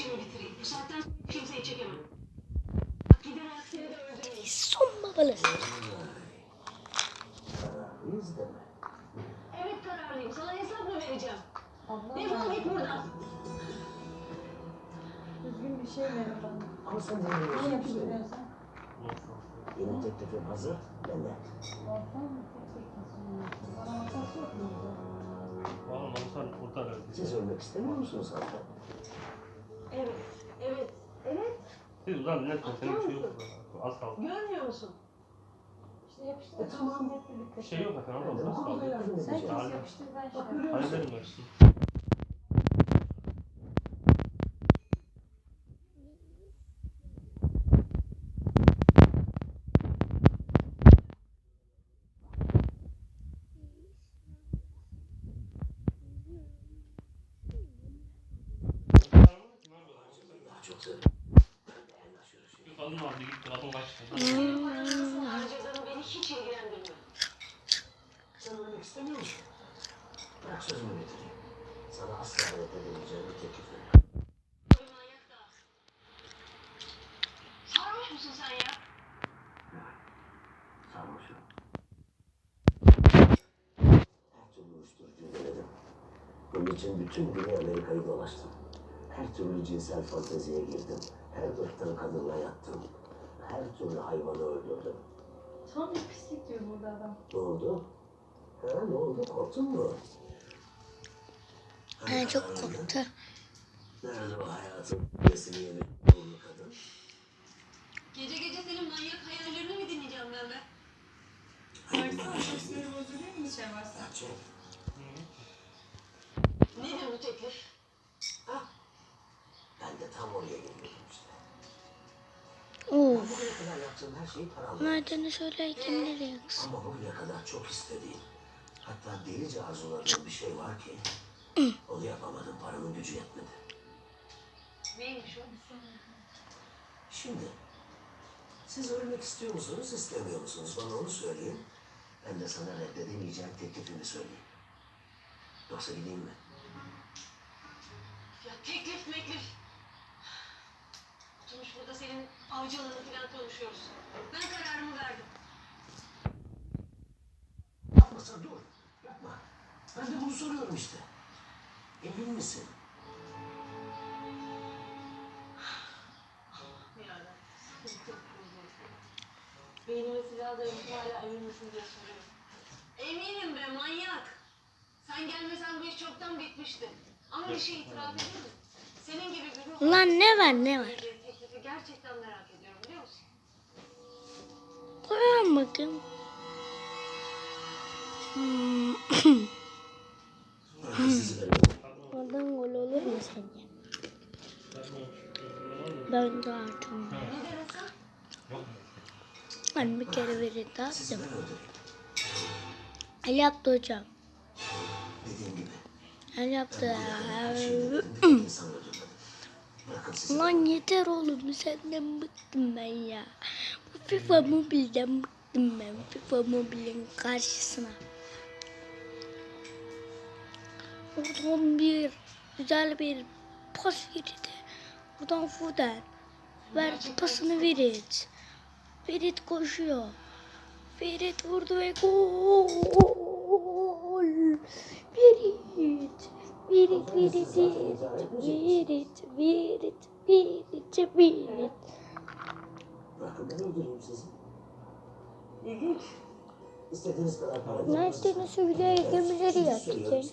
işimi bitireyim. Bu saatten sonra kimseyi çekemem. Gider ayak seni de öldürmeyin. Son babalı. Biz de mi? Evet kararlıyım. Sana hesap mı vereceğim? Defol git buradan. Düzgün bir şey verin bana. Ama sen de Ne işte. yapabiliyorsan. Yeni teklifim hazır. Ben de. Bana masası yok mu? Mazhar orada verdi. Siz ölmek istemiyor musunuz hanımefendi? Evet, evet, evet. Siz ulan ne senin bir şey yok. Az kaldı. Görmüyor musun? İşte yapıştır. E, tamam. Bir şey yok Ben ama bu az kaldı. Sen edeceğim. kes yapıştır ben şey yapayım. görüyor musun? Halledelim hepsini. Daha çok severim. Ben de en aşırı şey. Bir kadın vardı gitti kadın kaçtı. Senin paranı nasıl harcadığını beni hiç ilgilendirmiyor. Sen ölmek istemiyor musun? Bırak sözümü getireyim. Sana asla reddedemeyeceğim bir teklif veriyorum. Sarhoş sen ya? Sarhoşum. Her türlü. Bunun için bütün Güney Amerika'yı dolaştım. Her türlü cinsel fanteziye girdim. Her ırktan kadınla yattım. Her türlü hayvanı öldürdüm. Tam bir pislik diyor burada adam. Ne oldu? Ha ne oldu? Korktun mu? Ben çok korktu. Nerede o hayatın nesini yeni doğumlu kadın? Gece gece senin manyak hayallerini mi dinleyeceğim ben be? Baksana sesleri bozuluyor mu içe varsa? Gerçek. Yaptığım her şeyi paramla. Nereden söylerken nereye kız? Ama bugüne kadar çok istediğim, hatta delice arzuladığım bir şey var ki onu yapamadım, paramın gücü yetmedi. Neymiş o? Şimdi, siz ölmek istiyor musunuz, istemiyor musunuz? Bana onu söyleyin. Ben de sana reddedemeyeceğim teklifimi söyleyeyim. Yoksa gideyim mi? Avcılığını falan konuşuyoruz. Ben kararımı verdim. Yapmasa dur, yapma. Ben de bunu soruyorum işte. Emin misin? Beynime silah dayamış hala emin misin diye soruyorum. Eminim be manyak. Sen gelmesen bu iş çoktan bitmişti. Ama bir şey itiraf edeyim mi? Senin gibi bir ruh Ulan ne var ne var? Koyalım bakayım. Hmm. Oradan gol olur mu sence? Ben de denesen? Ben bir kere verin Sizi attım. El yaptı hocam. El yaptı. Lan yeter oğlum senden bıktım ben ya. FIFA Mobile'den bıktım ben. FIFA Mobile'in karşısına. Oradan bir güzel bir pas girdi. Buradan Foden. Verdi pasını Verit. Verit koşuyor. Verit vurdu ve gol. Verit. Verit, Verit, Verit, Verit, Verit, Verit. Bırakın ben öldüreyim sizi. İlginç. İstediğiniz kadar para verin. Nereden söyle gemileri yakacak.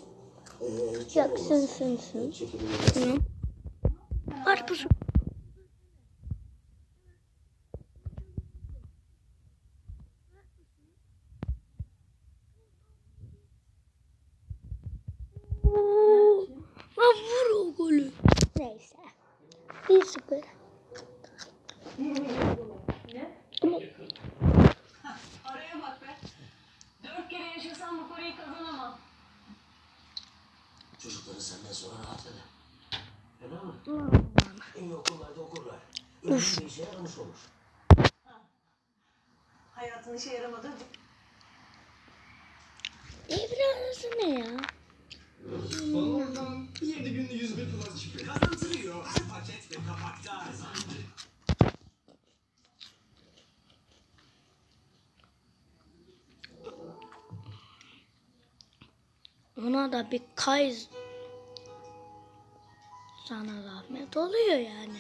Ee, çok Yaksın sınsın. Hı. Karpuz. Oo, Lan vur o golü. Neyse. 1-0. Ne? Ama Araya bak be. Dört kere yaşasam bu parayı kazanamam. Çocukları senden sonra rahat eder. Öyle mi? En iyi okullarda okurlar. Öyle bir işe yaramış olur. Hayatın işe yaramadı. evren arası ne ya? Balondan yeni günlü 101 Plus çipi kazandırıyor. Her paket ve kapakta. Ona da bir kayız sana rahmet oluyor yani.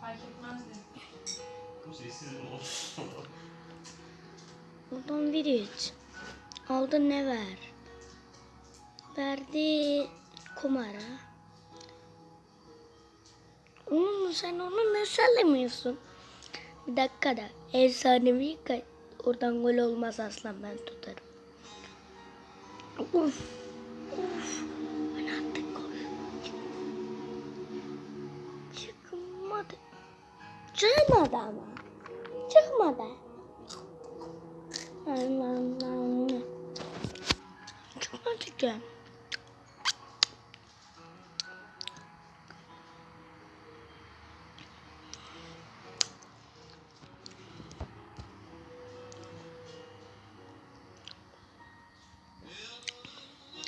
Fark etmezdi. Bu sessiz mi olsun? Buradan bir iç. Aldı ne ver? Verdi kumara. Oğlum sen onu ne sallemiyorsun? Bir dakika da efsanevi kay. Oradan gol olmaz aslan ben tutarım. Uf. Çıkmadı ama. Çıkmadı. Çıkmadı ki.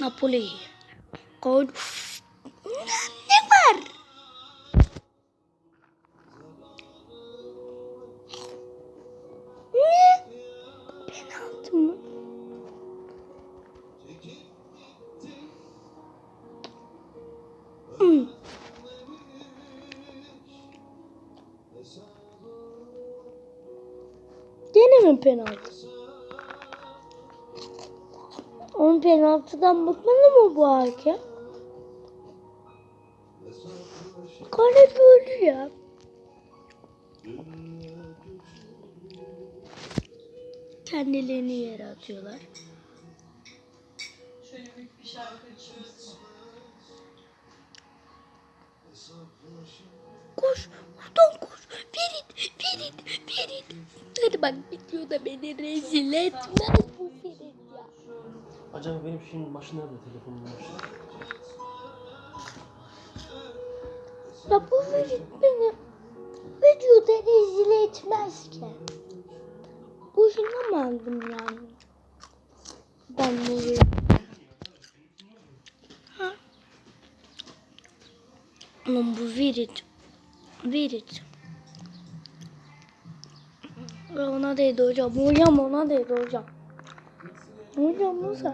Napoli. Gol. Penaltı mı? Gene mi penaltı? Onun penaltıdan bıkmadı mı bu hakem? Kale gördü ya. Kendilerini yere atıyorlar. Şöyle büyük bir şarkı açıyoruz. Koş, buradan koş. Ferit, Ferit, Ferit. Hadi bak bitiyor da beni rezil etmez bu Ferit ya. Acaba benim şeyin başı nerede telefonun başı? Ya bu Ferit beni videoda rezil etmez ki. Boşuna mı aldım yani? Ben bunu Ha? Oğlum bu. Virit. Ya Ona değdi hocam. Hocam ona değdi hocam. Hocam nasıl?